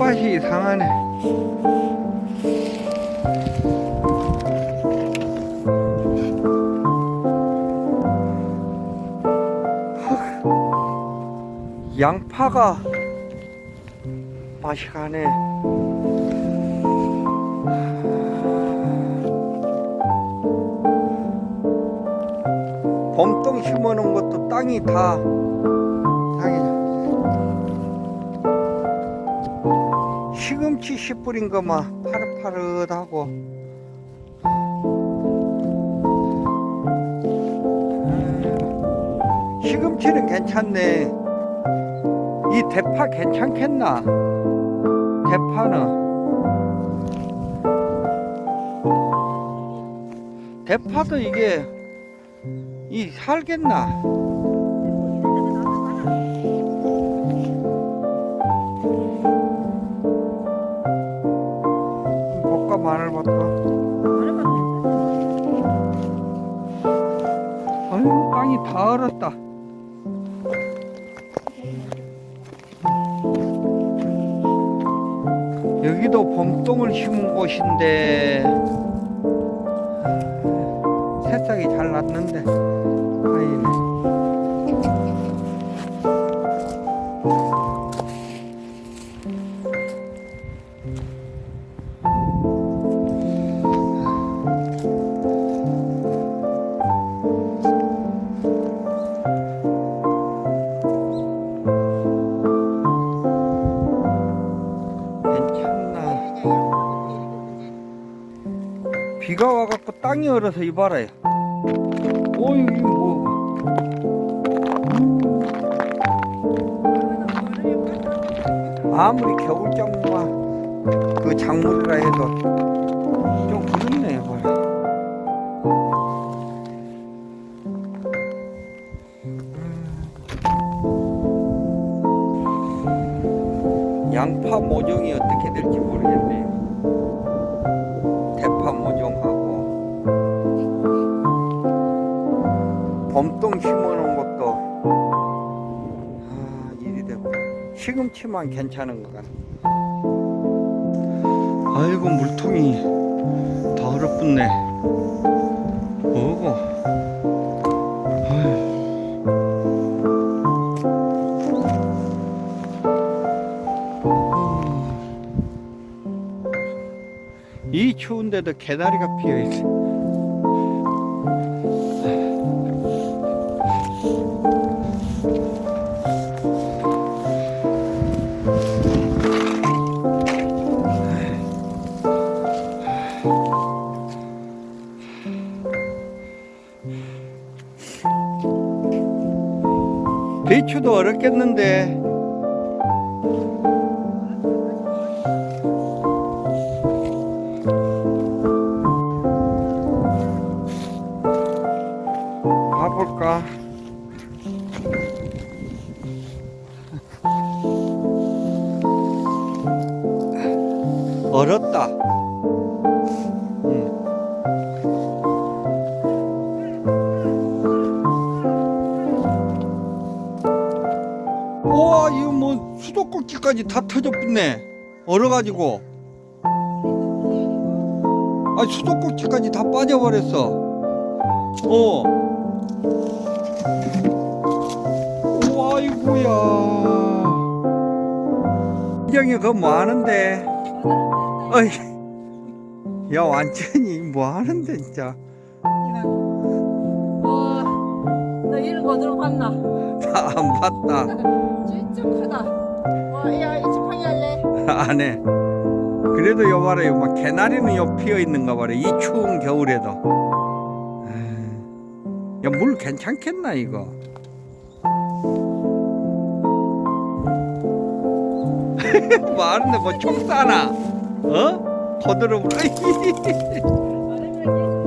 흙밭이 이상하네. 흙. 양파가 맛이 가네. 봄동 심어놓은 것도 땅이 다 시금치 씨 뿌린 거만 파릇파릇하고. 음, 시금치는 괜찮네. 이 대파 괜찮겠나? 대파는. 대파도 이게 이 살겠나 아유 땅이 다 얼었다. 여기도 봄동을 심은 곳인데 새싹이 잘 났는데 비가 와갖고 땅이 얼어서 이봐라요. 어이 뭐. 아무리 겨울 장마 그 작물이라 해도 좀 그렇네요 봐라 양파 모종이 어떻게 될지 모르겠네요. 봄동 심어놓은 것도 아 일이 되고 시금치만 괜찮은 것 같네. 아이고 물통이 다 얼어붙네. 뭐고? 아휴. 이 추운데도 개다리가 피어 있어. 배추도 어렵겠는데 가볼까? 얼었다. 뭐 수도꼭지까지 다 터져붙네. 얼어가지고. 아, 수도꼭지까지 다 빠져버렸어. 어. 오, 아이고야. 이정이 그거 뭐 하는데? 어이. 야, 완전히 뭐 하는데, 진짜. 와, 너 이런 거 어디로 봤나? 다 안 봤다. 진짜 크다. 와, 야, 이 지팡이 할래? 안 해. 그래도 요 봐라, 요막 개나리는 요 피어 있는가 봐라. 이 추운 겨울에도. 야, 물 괜찮겠나, 이거? 뭐 하는데 뭐총 쏴나? 어? 물.